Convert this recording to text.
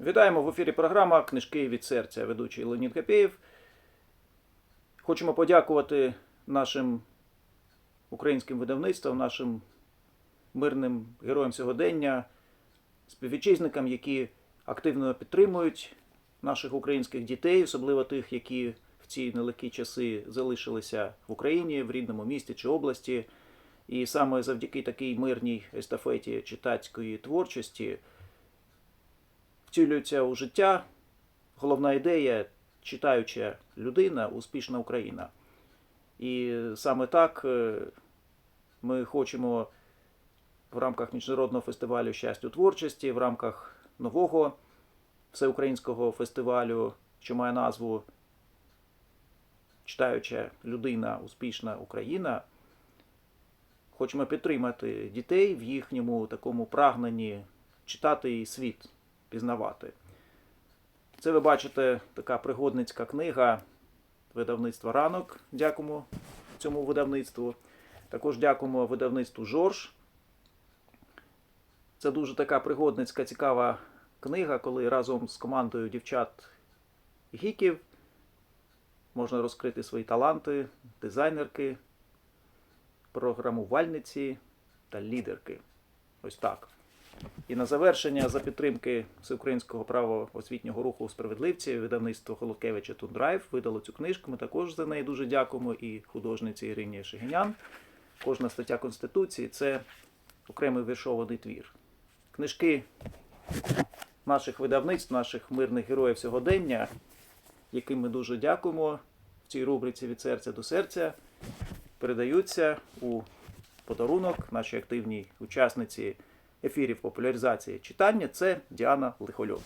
Вітаємо в ефірі програма Книжки від серця, ведучий Леонід Капєєв. Хочемо подякувати нашим українським видавництвам, нашим мирним героям сьогодення, співвітчизникам, які активно підтримують наших українських дітей, особливо тих, які в ці нелегкі часи залишилися в Україні, в рідному місті чи області. І саме завдяки такій мирній естафеті читацької творчості втілюється у життя головна ідея читаюча людина, успішна Україна. І саме так е, ми хочемо в рамках Міжнародного фестивалю щастя у творчості, в рамках нового всеукраїнського фестивалю, що має назву Читаюча людина, успішна Україна. Хочемо підтримати дітей в їхньому такому прагненні читати світ пізнавати. Це ви бачите така пригодницька книга видавництва ранок. Дякуємо цьому видавництву. Також дякуємо видавництву Жорж. Це дуже така пригодницька, цікава книга, коли разом з командою дівчат-гіків можна розкрити свої таланти, дизайнерки, програмувальниці та лідерки. Ось так. І на завершення за підтримки всеукраїнського правоосвітнього руху справедливці видавництво Холодкевича Тундрайв видало цю книжку. Ми також за неї дуже дякуємо і художниці Ірині Шегинян. Кожна стаття Конституції це окремий віршований твір. Книжки наших видавництв, наших мирних героїв сьогодення, яким ми дуже дякуємо в цій рубриці від серця до серця, передаються у подарунок нашій активній учасниці ефірів популяризації читання. Це Діана Лихольот.